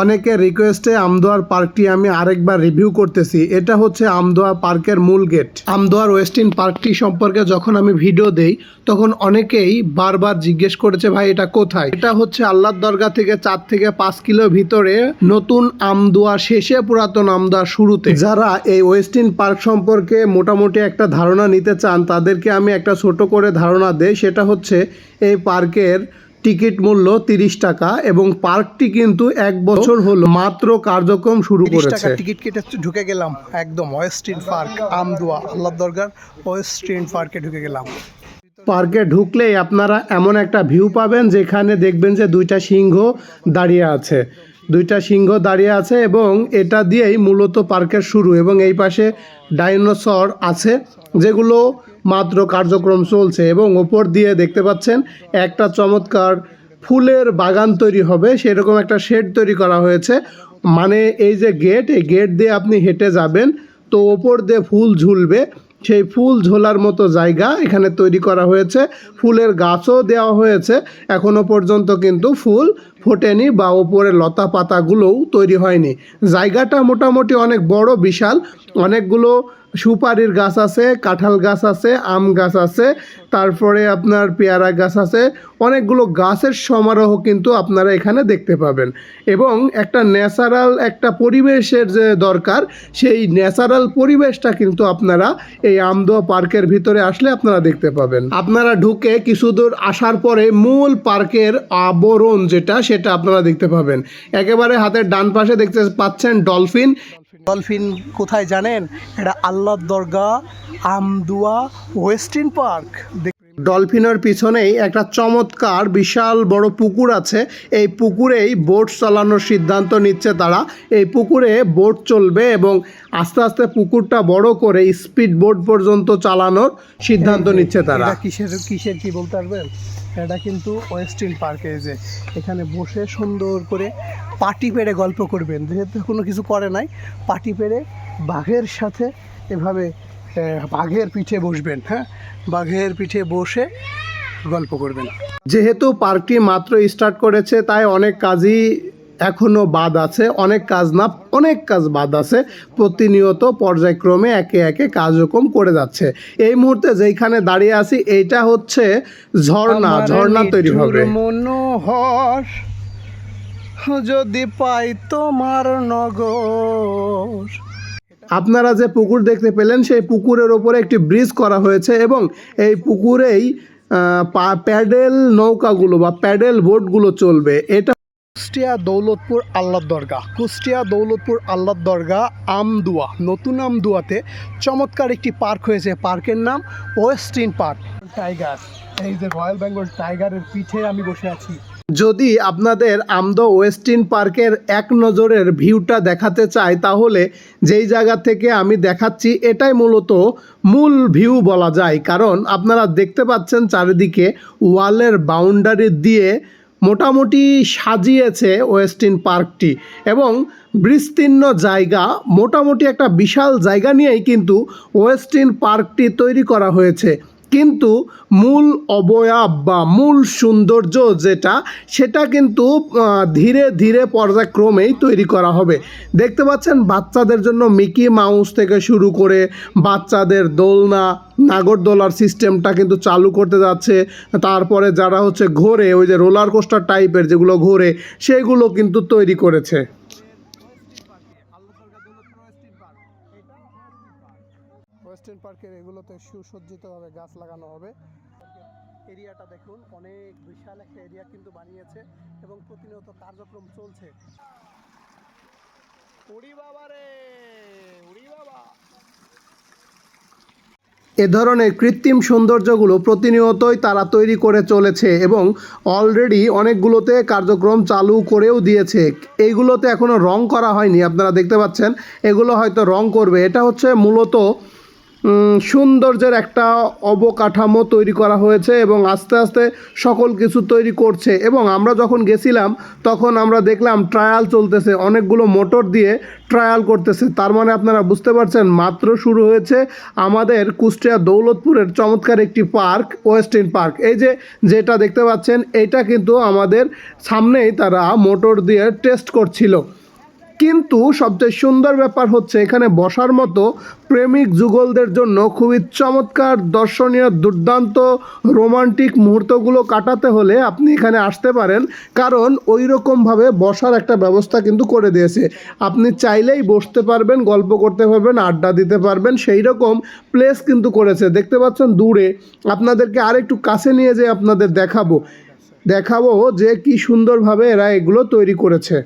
অনেকের রিকোয়েস্টে আমদোয়ার পার্কটি আমি আরেকবার রিভিউ করতেছি। এটা হচ্ছে আমদোয়া পার্কের মূল গেট আমদোয়ার ওয়েস্টিন পার্কটি সম্পর্কে যখন আমি ভিডিও দেই, তখন অনেকেই বারবার জিজ্ঞেস করেছে, ভাই, এটা কোথায়? এটা হচ্ছে আল্লাহর দরগা থেকে চার থেকে পাঁচ কিলো ভিতরে নতুন আমদোয়া, শেষে পুরাতন আমদোয়া শুরুতে। যারা এই ওয়েস্টিন পার্ক সম্পর্কে মোটামুটি একটা ধারণা নিতে চান, তাদেরকে আমি একটা ছোট করে ধারণা দেই। সেটা হচ্ছে এই পার্কের টিকিট মূল্য তিরিশ টাকা এবং পার্কটি কিন্তু এক বছর হলো মাত্র কার্যক্রম শুরু করেছে। টিকিট কেটে ঢুকে গেলাম একদম ওয়েস্টিন পার্ক আমদুয়া আল্লাহ দরগার ওয়েস্টিন পার্কে ঢুকে গেলাম। পার্কে ঢুকলেই আপনারা এমন একটা ভিউ পাবেন যেখানে দেখবেন যে দুইটা সিংহ দাঁড়িয়ে আছে। দুইটা সিংহ দাঁড়িয়ে আছে এবং এটা দিয়েই মূলত পার্কের শুরু এবং এই পাশে ডাইনোসর আছে যেগুলো মাত্র কার্যক্রম চলছে এবং ওপর দিয়ে দেখতে পাচ্ছেন একটা চমৎকার ফুলের বাগান তৈরি হবে, সেরকম একটা শেড তৈরি করা হয়েছে। মানে এই যে গেট, এই গেট দিয়ে আপনি হেঁটে যাবেন, তো ওপর দিয়ে ফুল ঝুলবে। সেই ফুল ঝোলার মতো জায়গা এখানে তৈরি করা হয়েছে। ফুলের গাছও দেওয়া হয়েছে। এখনও পর্যন্ত কিন্তু ফুল ফোটেনি বা ওপরে লতা পাতাগুলোও তৈরি হয়নি। জায়গাটা মোটামুটি অনেক বড়, বিশাল। অনেকগুলো সুপারির গাছ আছে, কাঁঠাল গাছ আছে, আম গাছ আছে, তারপরে আপনার পেয়ারা গাছ আছে। অনেকগুলো গাছের সমারোহ কিন্তু আপনারা এখানে দেখতে পাবেন। এবং একটা ন্যাচারাল একটা পরিবেশের যে দরকার, সেই ন্যাচারাল পরিবেশটা কিন্তু আপনারা এই আমদোয়া পার্কের ভিতরে আসলে আপনারা দেখতে পাবেন। আপনারা ঢুকে কিছু দূর আসার পরে মূল পার্কের আবরণ যেটা সেটা আপনারা দেখতে পাবেন। একেবারে হাতের ডান পাশে দেখতে পাচ্ছেন ডলফিন। ডলফিন কোথায় জানেন? এটা আল্লাহ দরগা আমদুয়া ওয়েস্টিন পার্ক। ডলফিনের পিছনেই একটা চমৎকার বিশাল বড় পুকুর আছে। এই পুকুরেই বোট চালানোর সিদ্ধান্ত নিচ্ছে তারা। এই পুকুরে বোট চলবে এবং আস্তে আস্তে পুকুরটা বড় করে স্পিড বোট পর্যন্ত চালানোর সিদ্ধান্ত নিচ্ছে তারা। কিসের কিসের কি বলতে পারবেন? এটা কিন্তু ওয়েস্টিন পার্কে যে এখানে বসে সুন্দর করে পাটি পেড়ে গল্প করবেন। যেহেতু কোনো কিছু করে নাই পাটি পেড়ে বাঘের সাথে এভাবে বাঘের পিঠে বসবেন হ্যাঁ? বাঘের পিঠে বসে গল্প করবেন। যেহেতু পার্কটি মাত্র স্টার্ট করেছে, তাই অনেক কাজই এখনও বাদ আছে অনেক কাজ না অনেক কাজ বাদ আছে প্রতিনিয়ত পর্যায়ক্রমে একে একে কার্যক্রম করে যাচ্ছে। এই মুহূর্তে যেইখানে দাঁড়িয়ে আছি এইটা হচ্ছে ঝর্ণা ঝর্ণা তৈরি হবে। মনোহর যদি পাই তোমার নগর। আপনারা যে পুকুর দেখতে পেলেন সেই পুকুরের ওপরে একটি ব্রিজ করা হয়েছে এবং এই পুকুরেই প্যাডেল নৌকাগুলো বা প্যাডেল বোটগুলো চলবে। এটা কুষ্টিয়া দৌলতপুর আল্লাহ দরগা। কুষ্টিয়া দৌলতপুর আল্লাহ দরগা, আমদুয়া। নতুন আমদুয়াতে চমৎকার একটি পার্ক হয়েছে। পার্কের নাম ওয়েস্টিন পার্ক। টাইগার। এই যে রয়্যাল বেঙ্গল টাইগারের পিঠে আমি বসে আছি। যদি আপনাদের আমদ ওয়েস্টিন পার্কের এক নজরের ভিউটা দেখাতে চাই, তাহলে যেই জায়গা থেকে আমি দেখাচ্ছি, এটাই মূলত মূল ভিউ বলা যায়। কারণ আপনারা দেখতে পাচ্ছেন চারিদিকে ওয়ালের বাউন্ডারি দিয়ে মোটামুটি সাজিয়েছে ওয়েস্টিন পার্কটি এবং বিস্তীর্ণ জায়গা, মোটামুটি একটা বিশাল জায়গা নিয়েই কিন্তু ওয়েস্টিন পার্কটি তৈরি করা হয়েছে। কিন্তু মূল অবয়ব বা মূল সৌন্দর্য যেটা, সেটা কিন্তু ধীরে ধীরে পর্যায়ক্রমেই তৈরি করা হবে। দেখতে পাচ্ছেন, বাচ্চাদের জন্য মিকি মাউস থেকে শুরু করে বাচ্চাদের দোলনা, নাগরদোলার সিস্টেমটা কিন্তু চালু করতে যাচ্ছে। তারপরে যারা হচ্ছে ঘোরে, ওই যে রোলার কোস্টার টাইপের যেগুলো ঘোরে, সেগুলো কিন্তু তৈরি করেছে ওয়েস্টার্ন পার্কের এগুলোতে সুসজ্জিতভাবে গাছ লাগানো হবে। এরিয়াটা দেখুন, অনেক বিশাল একটা এরিয়া কিন্তু বানিয়েছে এবং প্রতিনিয়ত কার্যক্রম চলছে। উড়ি বাবা রে, উড়ি বাবা। এ ধরনের কৃত্রিম সৌন্দর্যগুলো প্রতিনিয়তই তারা তৈরি করে চলেছে এবং অলরেডি অনেকগুলোতে কার্যক্রম চালু করেও দিয়েছে। এইগুলোতে এখনও রং করা হয়নি, আপনারা দেখতে পাচ্ছেন। এগুলো হয়তো রং করবে। এটা হচ্ছে মূলত সৌন্দর্যের একটা অবকাঠামো তৈরি করা হয়েছে এবং আস্তে আস্তে সকল কিছু তৈরি করছে। এবং আমরা যখন গেছিলাম, তখন আমরা দেখলাম ট্রায়াল চলতেছে, অনেকগুলো মোটর দিয়ে ট্রায়াল করতেছে। তার মানে আপনারা বুঝতে পারছেন, মাত্র শুরু হয়েছে আমাদের কুষ্টিয়া দৌলতপুরের চমৎকার একটি পার্ক ওয়েস্টার্ন পার্ক এই যে যেটা দেখতে পাচ্ছেন, এটা কিন্তু আমাদের সামনেই তারা মোটর দিয়ে টেস্ট করছিল। কিন্তু সবচেয়ে সুন্দর ব্যাপার হচ্ছে এখানে বসার মতো প্রেমিক যুগলদের জন্য খুবই চমৎকার দর্শনীয় দুর্দান্ত রোমান্টিক মুহূর্তগুলো কাটাতে হলে আপনি এখানে আসতে পারেন। কারণ ওই রকমভাবে বসার একটা ব্যবস্থা কিন্তু করে দিয়েছে। আপনি চাইলেই বসতে পারবেন, গল্প করতে পারবেন, আড্ডা দিতে পারবেন সেই রকম প্লেস কিন্তু করেছে। দেখতে পাচ্ছেন দূরে। আপনাদেরকে আরেকটু কাছে নিয়ে যেয়ে আপনাদের দেখাবো। দেখাবো যে কি সুন্দরভাবে এরা এগুলো তৈরি করেছে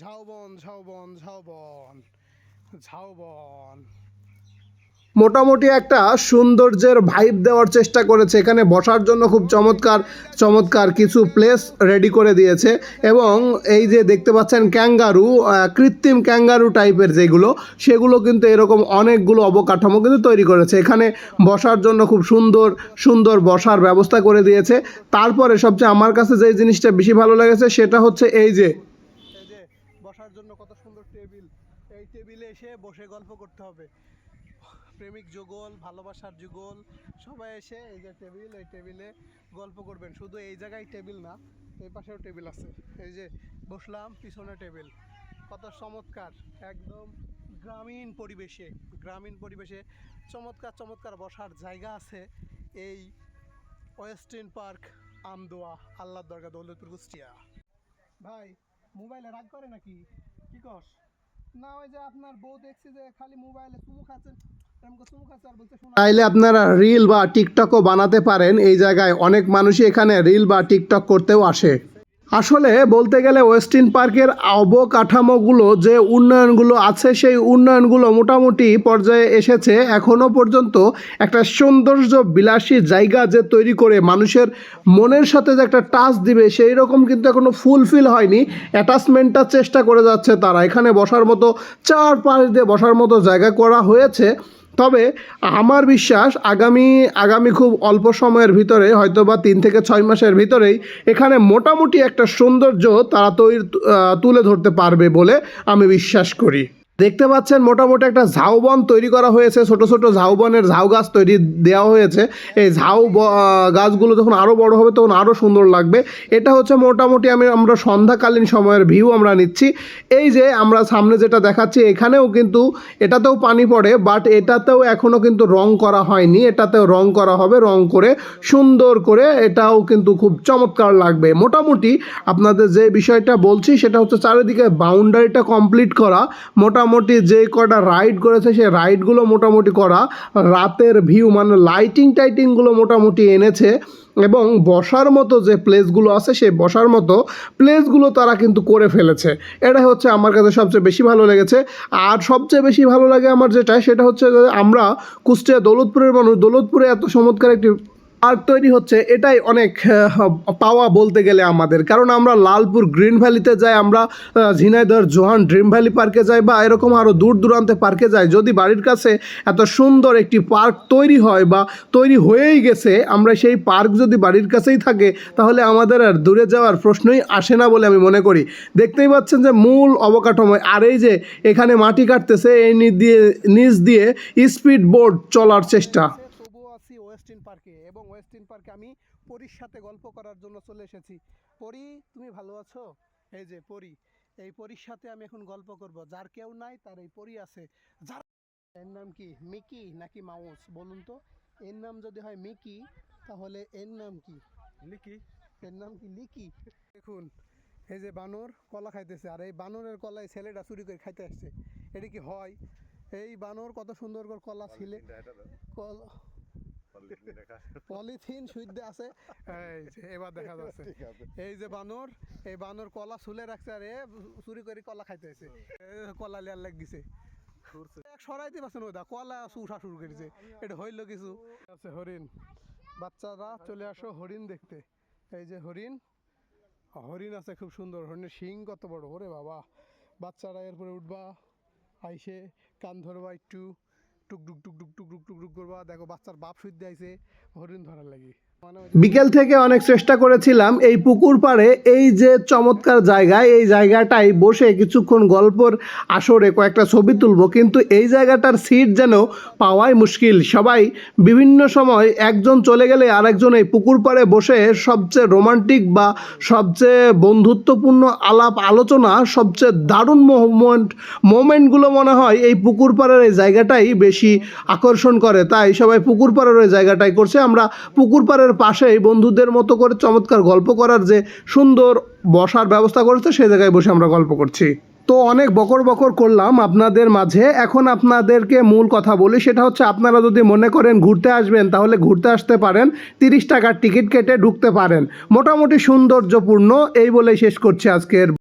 ঝাউবন ঝাউবন ঝাউবন ঝাউবন। মোটামুটি একটা সৌন্দর্যের ভাইব দেওয়ার চেষ্টা করেছে। এখানে বসার জন্য খুব চমৎকার চমৎকার কিছু প্লেস রেডি করে দিয়েছে এবং এই যে দেখতে পাচ্ছেন ক্যাঙ্গারু কৃত্রিম ক্যাঙ্গারু টাইপের যেগুলো সেগুলো কিন্তু এরকম অনেকগুলো অবকাঠামো কিন্তু তৈরি করেছে। এখানে বসার জন্য খুব সুন্দর সুন্দর বসার ব্যবস্থা করে দিয়েছে। তারপরে সবচেয়ে আমার কাছে যে জিনিসটা বেশি ভালো লেগেছে সেটা হচ্ছে এই যে বসার জন্য কত টেবিলে এসে বসে গল্প করতে হবে। প্রেমিক যুগল, ভালোবাসার যুগল, সবাই এসে এই যে টেবিল, এই টেবিলে গল্প করবেন। শুধু এই জায়গায় টেবিল না, এই পাশেও টেবিল আছে। এই যে বসলাম, পিছনে টেবিল। কত চমৎকার, একদম গ্রামীণ পরিবেশে গ্রামীণ পরিবেশে চমৎকার চমৎকার বসার জায়গা আছে এই ওয়েস্টিন পার্ক আমদোয়া আল্লাহ দরগা দৌলতপুর, কুষ্টিয়া। ভাই, মোবাইলে রাগ করে নাকি? কি কস? না, ওই যে আপনার বউ দেখছি যে খালি মোবাইলে চুমু চাইলে আপনারা রিল বা টিকটকও বানাতে পারেন। এই জায়গায় অনেক মানুষই এখানে রিল বা টিকটক করতেও আসে। আসলে বলতে গেলে ওয়েস্টিন পার্কের অবকাঠামোগুলো যে উন্নয়নগুলো আছে, সেই উন্নয়নগুলো মোটামুটি পর্যায়ে এসেছে। এখনও পর্যন্ত একটা সৌন্দর্য বিলাসী জায়গা যে তৈরি করে মানুষের মনের সাথে যে একটা টাচ দিবে, সেই রকম কিন্তু এখনও ফুলফিল হয়নি। অ্যাটাচমেন্টটা চেষ্টা করে যাচ্ছে তারা। এখানে বসার মতো চার পাশ দিয়ে বসার মতো জায়গা করা হয়েছে। তবে আমার বিশ্বাস আগামী আগামী খুব অল্প সময়ের ভিতরে হয়তো বা তিন থেকে ছয় মাসের ভিতরেই এখানে মোটামুটি একটা সৌন্দর্য তারা তৈরি তুলে ধরতে পারবে বলে আমি বিশ্বাস করি। দেখতে পাচ্ছেন মোটামুটি একটা ঝাউবন তৈরি করা হয়েছে, ছোট ছোট ঝাউবনের ঝাউ গাছ তৈরি দেওয়া হয়েছে। এই ঝাউ গাছগুলো যখন আরও বড় হবে তখন আরও সুন্দর লাগবে। এটা হচ্ছে মোটামুটি আমি আমরা সন্ধ্যাকালীন সময়ের ভিউ আমরা নিচ্ছি। এই যে আমরা সামনে যেটা দেখাচ্ছি, এখানেও কিন্তু এটাতেও পানি পড়ে বাট এটাতেও এখনও কিন্তু রং করা হয়নি। এটাতেও রং করা হবে, রং করে, সুন্দর করে এটাও কিন্তু খুব চমৎকার লাগবে। মোটামুটি আপনাদের যে বিষয়টা বলছি, সেটা হচ্ছে চারিদিকে বাউন্ডারিটা কমপ্লিট করা। মোটামুটি যে কটা রাইড করেছে, সেই রাইডগুলো মোটামুটি করা। রাতের ভিউ মানে লাইটিং টাইটিংগুলো মোটামুটি এনেছে। এবং বসার মতো যে প্লেসগুলো আছে, সেই বসার মতো প্লেসগুলো তারা কিন্তু করে ফেলেছে। এটা হচ্ছে আমার কাছে সবচেয়ে বেশি ভালো লেগেছে। আর সবচেয়ে বেশি ভালো লাগে আমার যেটা, সেটা হচ্ছে আমরা কুষ্টিয়া দৌলতপুরের মানুষ। দৌলতপুরে এত চমৎকার একটি পার্ক তৈরি হচ্ছে, এটাই অনেক পাওয়া বলতে গেলে আমাদের। কারণ আমরা লালপুর গ্রিন ভ্যালিতে যাই, আমরা ঝিনাইদহ জোহান ড্রিম ভ্যালি পার্কে যাই বা এরকম আরও দূর দূরান্তে পার্কে যাই, যদি বাড়ির কাছে এত সুন্দর একটি পার্ক তৈরি হয় বা তৈরি হয়েই গেছে, আমরা সেই পার্ক যদি বাড়ির কাছেই থাকে, তাহলে আমাদের আর দূরে যাওয়ার প্রশ্নই আসে না বলে আমি মনে করি। দেখতেই পাচ্ছেন যে মূল অবকাঠামো, আর এই যে এখানে মাটি কাটতেছে, এই দিয়ে, নিচ দিয়ে স্পিড বোর্ড চলার চেষ্টা তবুও আছি ওয়েস্টিন পার্কে এবং ওয়েস্টিন পার্কে আমি পরীর সাথে গল্প করার জন্য চলে এসেছি। পরি তুমি ভালো আছো? এই যে পরি এই পরীর সাথে আমি এখন গল্প করব। যার কেউ নাই তার এই পরি আছে। যার এর নাম কি? মিকি নাকি মাউস? বলুন তো। এর নাম যদি হয় মিকি তাহলে এর নাম কি? লিকি। এর নাম কি? লিকি। দেখুন এই যে বানর কলা খাইতেছে আর এই বানরের কলায় ছেলেটা চুরি করে খাইতে আসছে। এটা কি হয়? এই বানর কত সুন্দর করে কলা ছিলে কলা পলিথিন সুইদ্ধে আছে। এই যে এবার দেখা যাচ্ছে। এই যে বানর এই বানর কলা ছুলে রাখছে আর এ চুরি করে কলা খাইতে আছে কলা লিয়ার লাগ গেছে। সরাইতে পারছে না কলা চুষা শুরু করেছে। এটা হইল কিছু। আছে হরিণ। বাচ্চারা চলে আসো হরিণ দেখতে। এই যে হরিণ। হরিণ আছে খুব সুন্দর। হরিণের শিং কত বড়। ওরে বাবা। বাচ্চারা এরপরে উঠবা আইসে কান ধরবা একটু। টুক টুক টুক টুক টুক টুক টুক করবা। দেখো বাচ্চার বাপ শুদ্ধ আইছে, হরিণ ধরার লাগি। বিকেল থেকে অনেক চেষ্টা করেছিলাম এই পুকুর পাড়ে, এই যে চমৎকার জায়গায় এই জায়গাটায় বসে কিছুক্ষণ গল্পর আসরে কয়েকটা ছবি তুলবো, কিন্তু এই জায়গাটার সিট যেন পাওয়াই মুশকিল। সবাই বিভিন্ন সময় একজন চলে গেলে আরেকজন এই পুকুর পাড়ে বসে সবচেয়ে রোমান্টিক বা সবচেয়ে বন্ধুত্বপূর্ণ আলাপ আলোচনা, সবচেয়ে দারুণ মোমেন্ট, মোমেন্টগুলো মনে হয় এই পুকুর পাড়ের এই জায়গাটাই বেশি আকর্ষণ করে। তাই সবাই পুকুর পাড়ের ওই জায়গাটাই করছে। আমরা পুকুর পাড়ের পাশেই বন্ধুদের মতো করে চমৎকার গল্প করার যে সুন্দর বসার ব্যবস্থা করেছে সে জায়গায় বসে আমরা গল্প করছি। তো অনেক বকর বকর করলাম আপনাদের মাঝে। এখন আপনাদেরকে মূল কথা বলি, সেটা হচ্ছে আপনারা যদি মনে করেন ঘুরতে আসবেন, তাহলে ঘুরতে আসতে পারেন, তিরিশ টাকার টিকিট কেটে ঢুকতে পারেন। মোটামুটি সৌন্দর্যপূর্ণ, এই বলেই শেষ করছি আজকের